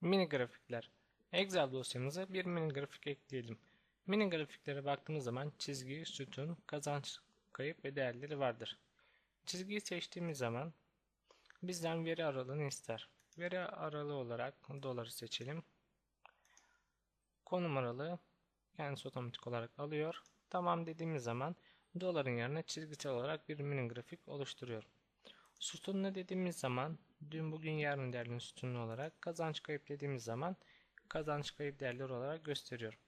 Mini grafikler. Excel dosyamıza bir mini grafik ekleyelim. Mini grafiklere baktığımız zaman çizgi, sütun, kazanç, kayıp ve değerleri vardır. Çizgiyi seçtiğimiz zaman bizden veri aralığını ister. Veri aralığı olarak doları seçelim. Konum aralığı kendisi otomatik olarak alıyor. Tamam dediğimiz zaman doların yerine çizgisel olarak bir mini grafik oluşturuyor. Sütunlu dediğimiz zaman dün bugün yarın değerli sütunlu olarak kazanç kayıp dediğimiz zaman kazanç kayıp değerleri olarak gösteriyor.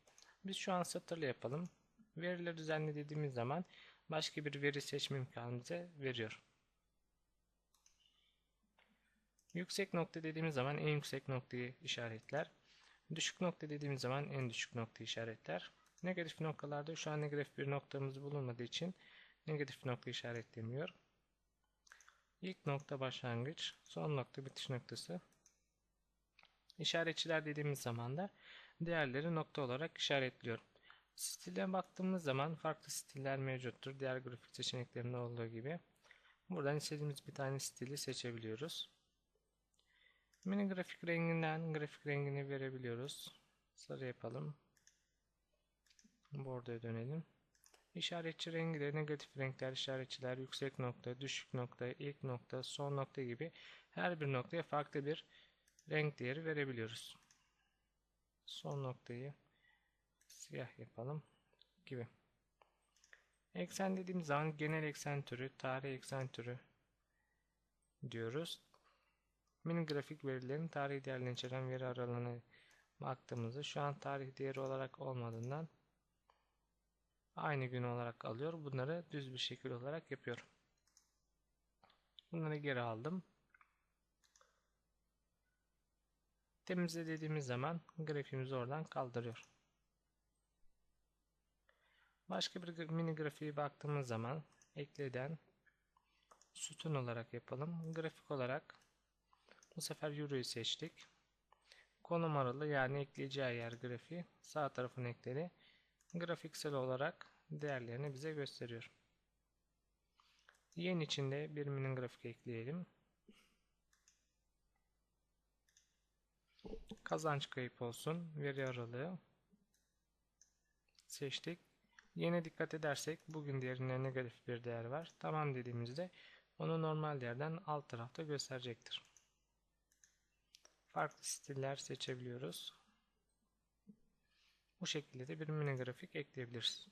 Biz şu an satırlı yapalım. Verileri düzenli dediğimiz zaman başka bir veri seçme imkanı bize veriyor. Yüksek nokta dediğimiz zaman en yüksek noktayı işaretler. Düşük nokta dediğimiz zaman en düşük noktayı işaretler. Negatif noktalarda şu an negatif bir noktamız bulunmadığı için negatif nokta işaretlemiyor. İlk nokta başlangıç, son nokta bitiş noktası. İşaretçiler dediğimiz zaman da değerleri nokta olarak işaretliyor. Stile baktığımız zaman farklı stiller mevcuttur. Diğer grafik seçeneklerinde olduğu gibi. Buradan istediğimiz bir tane stili seçebiliyoruz. Mini grafik renginden grafik rengini verebiliyoruz. Sarı yapalım. Bordoya dönelim. İşaretçi rengi de negatif renkler, işaretçiler, yüksek nokta, düşük nokta, ilk nokta, son nokta gibi her bir noktaya farklı bir renk değeri verebiliyoruz. Son noktayı siyah yapalım gibi. Eksen dediğimiz zaman genel eksen türü, tarih eksen türü diyoruz. Mini grafik verilerin tarih değerlerini içeren veri aralığına baktığımızda şu an tarih değeri olarak olmadığından aynı gün olarak alıyor. Bunları düz bir şekil olarak yapıyorum. Bunları geri aldım. Temizle dediğimiz zaman grafiğimizi oradan kaldırıyor. Başka bir mini grafiğe baktığımız zaman ekleden sütun olarak yapalım. Grafik olarak bu sefer Euro'yu seçtik. Konum aralı yani ekleyeceği yer grafiği sağ tarafın ekledi. Grafiksel olarak değerlerini bize gösteriyor. Yeni içinde bir mini grafik ekleyelim. Kazanç kayıp olsun. Veri aralığı seçtik. Yine dikkat edersek bugün değerinde negatif bir değer var. Tamam dediğimizde onu normal değerden alt tarafta gösterecektir. Farklı stiller seçebiliyoruz. Bu şekilde de bir mini grafik ekleyebiliriz.